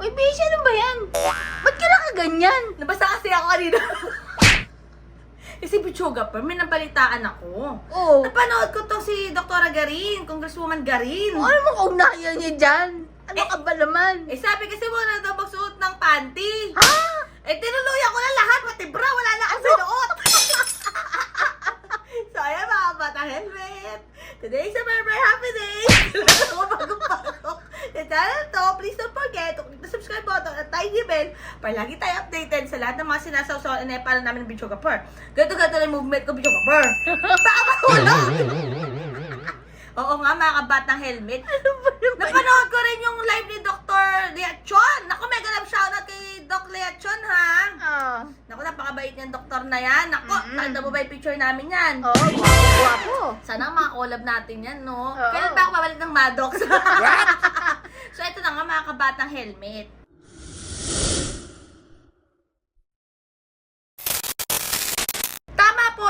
Uy, Beshi, ano ba yan? Ba't ka nakaganyan? Nabasa kasi ako kanina. Kasi Bichuga pa, may nabalitaan ako. Oo. Napanood ko to si Dr. Garin, Congresswoman Garin. Ano mo kaugnayan niya dyan? Ano Eh, ka ba naman? Eh sabi kasi muna daw magsuot ng panty. Ha? Eh tinuluyan ko na lahat, pati bra, wala na ang sinuot. so ayan mga bata, helmet. Today para lagi tayo updated sa lahat ng mga sinasawsaw na para namin ng Kapur. Ganito-ganito lang yung movement ko, Kapur. Baka mahula! Oo nga, mga kabatang helmet. Ano ba naman? Napanood ko rin yung live ni Dr. Leachon. Naku, mega love shoutout kay Doc Leachon, ha? Ah. Naku, napakabait niyang doktor na yan. Naku, Mm-mm. tanda mo ba yung picture namin yan? Oo, oh, guwapo. Sana makakolab natin yan, no? Oo. Kailan ba ako babalik ng Maddox? so, ito na nga, mga kabatang helmet.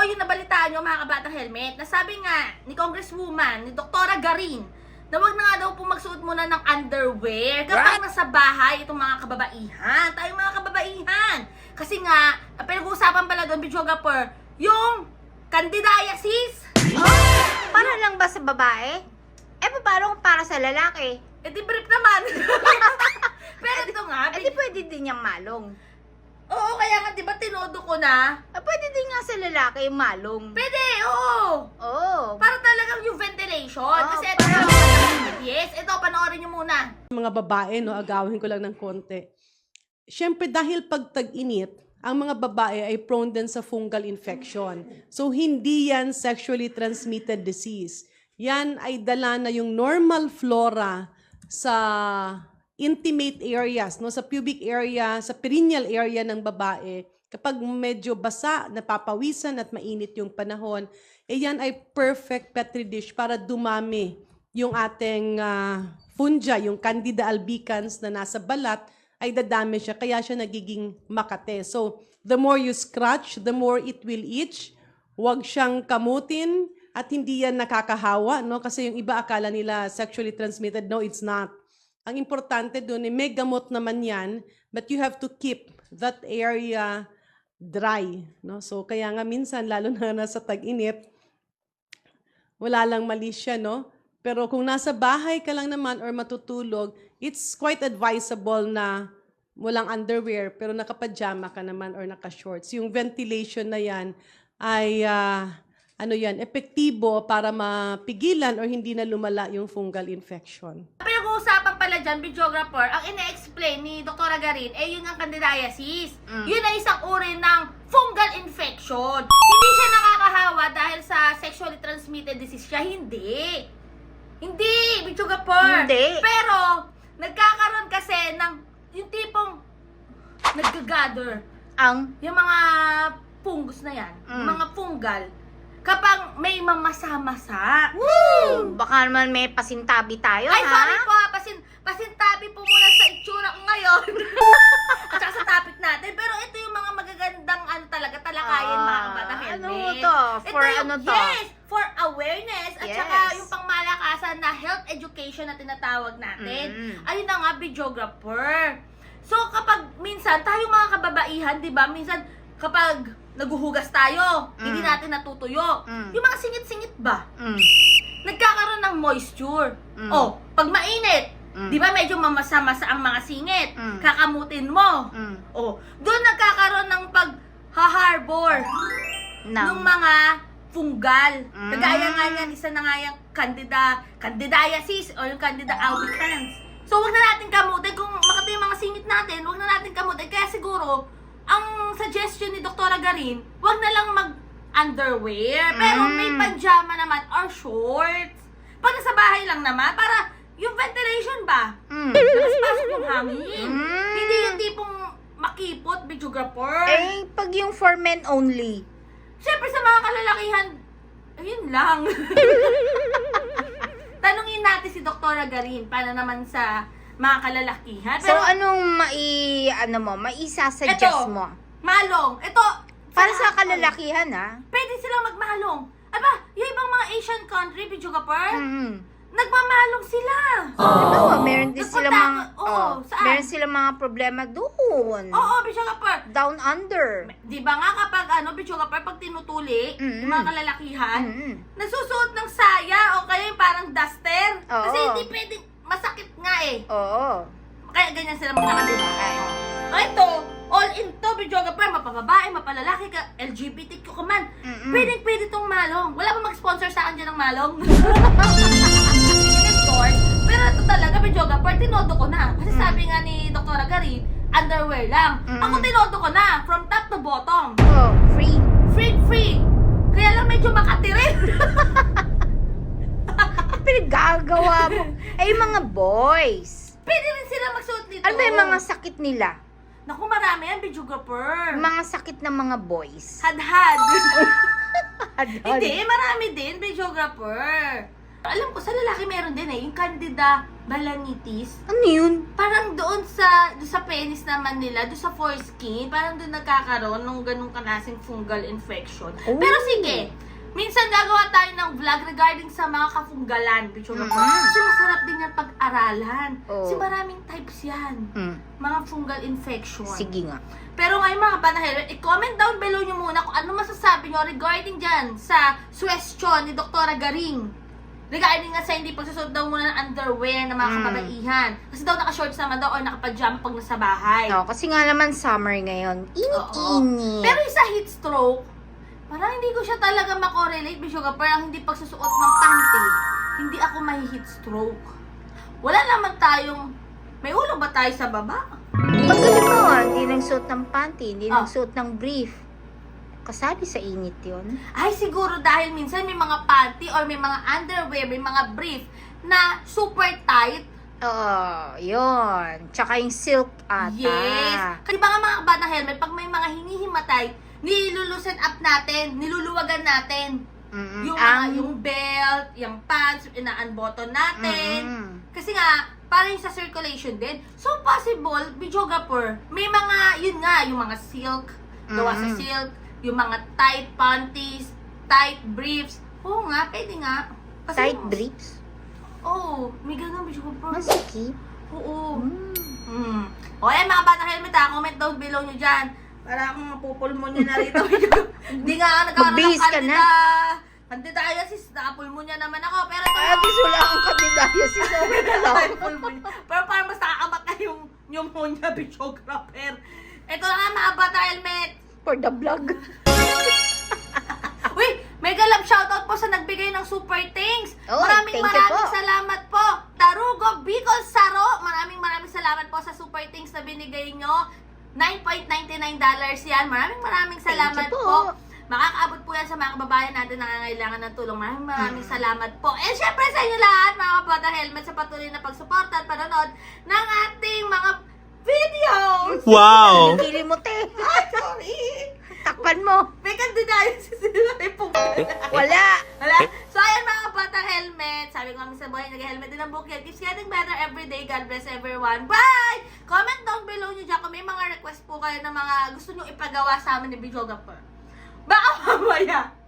Yung nabalitaan nyo, mga kabatang helmet, na sabi nga ni Congresswoman, ni Doktora Garin, na wag na nga daw po magsuot muna ng underwear kapag nasa bahay itong mga kababaihan. Tayong mga kababaihan. Kasi nga, pinag-uusapan pala doon, Bichogapur, yung candidiasis. Para lang ba sa babae? Eh, paano kung para sa lalaki? Eh, di brief naman. Pero ito nga, Eh, di pwede din yung malong. Oo, kaya nga, di ba tinodo ko na? Eh, pwede din nga sa lalaki yung malong. Pwede, oo. Oo. Para talagang yung ventilation. Oh, Kasi ito, para- yes, ito, panoorin nyo muna. mga babae, no, agawin ko lang ng konti. Siyempre, dahil pag tag-init, ang mga babae ay prone din sa fungal infection. So, hindi yan sexually transmitted disease. Yan ay dala na yung normal flora sa intimate areas, no, sa pubic area, sa perineal area ng babae. Kapag medyo basa, napapawisan at mainit yung panahon, eh yan ay perfect petri dish para dumami yung ating ah, fungia, yung Candida albicans na nasa balat, ay dadami siya, kaya siya nagiging makate. So, the more you scratch, the more it will itch. Huwag siyang kamutin at hindi yan nakakahawa, no? Kasi yung iba akala nila sexually transmitted. No, it's not. Ang importante doon, eh, may gamot naman yan, but you have to keep that area dry, no? So, kaya nga minsan, lalo na nasa tag-init, wala lang mali siya, no? Pero kung nasa bahay ka lang naman or matutulog, it's quite advisable na walang underwear pero nakapajama ka naman or naka-shorts. Yung ventilation na yan ay ah, ano yan, epektibo para mapigilan or hindi na lumala yung fungal infection. Pinag-uusapan pala dyan, videographer, ang ine-explain ni Dr. Garin, eh yun ang candidiasis. Mm. Yun ay isang uri ng fungal infection. Hindi siya nakakahawa dahil sa sexually transmitted disease siya. Hindi. Hindi, videographer. Hindi. Pero, nagkakaroon kasi ng yung tipong nag-gather Ang yung mga fungus na yan, Mm. mga fungal, kapag may mamasa-masa. Woo! Baka naman may pasintabi tayo, Ay, ha? sorry po, ha. pasin, pasintabi po muna sa itsura ko ngayon. At saka sa topic natin. Pero ito yung mga magagandang ano talaga, talakayin Ah, mga kabata helmet. ano to? For ito yung, ano to? Yes, for awareness. At Yes. saka yung pangmalakasan na health education na tinatawag natin. Mm. Ayun na nga, videographer. So, kapag minsan, tayo mga kababaihan, di ba? Minsan, kapag naguhugas tayo, Mm. hindi natin natutuyo. Mm. Yung mga singit-singit ba? Mm. nagkakaroon ng moisture. Mm. Oh, pag mainit, Mm. 'di ba medyo mamasa-masa ang mga singit. Mm. Kakamutin mo. Mm. Oh, doon nagkakaroon ng pag-harbor Nang- ng mga fungal. Mm. Kagaya nga yan, isa na nga yung candida, candidiasis o yung candida albicans. So, wag na natin kamutin. Kung makati yung mga singit natin, wag na natin kamutin. Kaya siguro, ang suggestion ni Dr. Garin, wag na lang mag-underwear. Pero Mm. may pajama naman or shorts. Pag nasa bahay lang naman, para yung ventilation ba? Mm. Labas-pasok yung hangin. Mm. Hindi yung tipong makipot, videographer. Eh, pag yung for men only. Siyempre sa mga kalalakihan, ayun lang. Tanungin natin si Dr. Garin, paano naman sa mga kalalakihan. So, anong mai, ano mo, maisasuggest Eto. mo? malong, ito, Para sa kalalakihan, ha? pwede silang magmalong. Aba, yung ibang mga Asian country, Pichugapur, Mm. nagmamalong sila. Oo, meron din sila mga, oh, saan? meron sila mga problema doon. Oo, Bichoga Per. Down under. Di ba nga kapag ano, Bichoga Per, pag tinutuli, Mm-mm. yung mga kalalakihan, Mm-mm. nasusuot ng saya o kaya yung parang duster. Oo. Kasi hindi pwedeng masakit nga eh. Oo. Kaya ganyan sila mga di ba? Ay. O ito, all in to, Bichoga Per, mapababae, mapalalaki ka, LGBTQ ka man. Mm-mm. Pwede, pwede tong malong. Wala pa mag-sponsor sa akin dyan ng malong. Endorse. Pero ito talaga, Bijoga, per tinodo ko na. Kasi sabi nga ni Dr. Garin, underwear lang. Mm. Ako tinodo ko na, from top to bottom. Oh, free. Free, free. Kaya lang medyo makati rin. Pinagagawa mo. Ay, yung mga boys. Pwede rin sila magsuot nito. Ano ba yung mga sakit nila? Naku, marami yan, Bijoga, per. Mga sakit ng mga boys. Hadhad. Hindi. Hindi, marami din, videographer. Alam ko, sa lalaki meron din eh, yung candida balanitis. Ano yun? Parang doon sa doon sa penis naman nila, doon sa foreskin, parang doon nagkakaroon ng ganung klaseng fungal infection. Oh. Pero sige, minsan gagawa tayo ng vlog regarding sa mga kafunggalan, videographer. Mm. Kasi masarap din yan pag-aralan. Oh. Kasi maraming types yan. Hmm. Mga fungal infection. Sige nga. Pero ngayon mga panahero, i-comment down below nyo muna kung ano masasabi nyo regarding dyan sa question ni Dr. Garing. Regarding nga sa hindi pagsusot daw muna ng underwear ng mga Mm. kababaihan. Kasi daw naka-shorts naman daw or naka-pajama pag nasa bahay. No, kasi nga naman summer ngayon. Init-init. Pero yung sa heat stroke, parang hindi ko siya talaga makorelate, Bishoga. Parang hindi pagsusuot ng panty. Hindi ako may heat stroke. Wala naman tayong... May ulo ba tayo sa baba? Pag halimbawa, hindi nagsuot ng panty, hindi Ah. nagsuot ng brief, kasali sa init yun. Ay, siguro dahil minsan may mga panty or may mga underwear, may mga brief na super tight. Oo, yun. Tsaka yung silk ata. Yes. Kasi ba nga mga kabata helmet, pag may mga hinihimatay, nilulusen up natin, niluluwagan natin. Mm-mm. Yung, Ang- yung belt, yung pants, ina-unbutton natin. Mm-mm. Kasi nga, parang sa circulation din. So, possible, videographer, may mga, yun nga, yung mga silk, gawa sa Mm-mm. silk, yung mga tight panties, tight briefs. Oo nga, pwede nga. Kasi Tight yung- briefs? Oo, may ganun, videographer. Masikip? Oo. Mm. Hmm. O, eh, mga bata helmet ha, comment down below nyo dyan. Para akong mapupulmonya na rito. Hindi nga ako nagkaroon ng Magbihis ka kandida. na. Kandidiasis, nakapulmonya naman ako. Pero ito Ay, bis wala akong kandidiasis. Okay na lang. pulmonya. Pero parang mas nakakamat na yung pneumonia videographer. Ito na nga mga bata helmet. For the vlog. Uy, mega love shoutout po sa nagbigay ng super thanks. Oh, maraming thank you maraming po. salamat po. Tarugo Bicol Saro, maraming maraming salamat po sa super thanks na binigay nyo. $9.99 yan. Maraming maraming Thank salamat you po. po. Makakaabot po yan sa mga kababayan natin na nangangailangan ng tulong. Maraming maraming Mm. salamat po. And syempre sa inyo lahat, mga kabata helmet, sa patuloy na pagsuporta at panonood ng ating mga videos. Wow! Kili mo, te. Ah, sorry. Takpan mo. May kandidayo si sila Pungkal. Wala. Wala. Helmet. Sabi ko kami sa buhay, nag-helmet din ang bukid. Keeps getting better every day. God bless everyone. Bye! Comment down below nyo dyan kung may mga request po kayo ng mga gusto nyo ipagawa sa amin ni Videographer. Baka mamaya.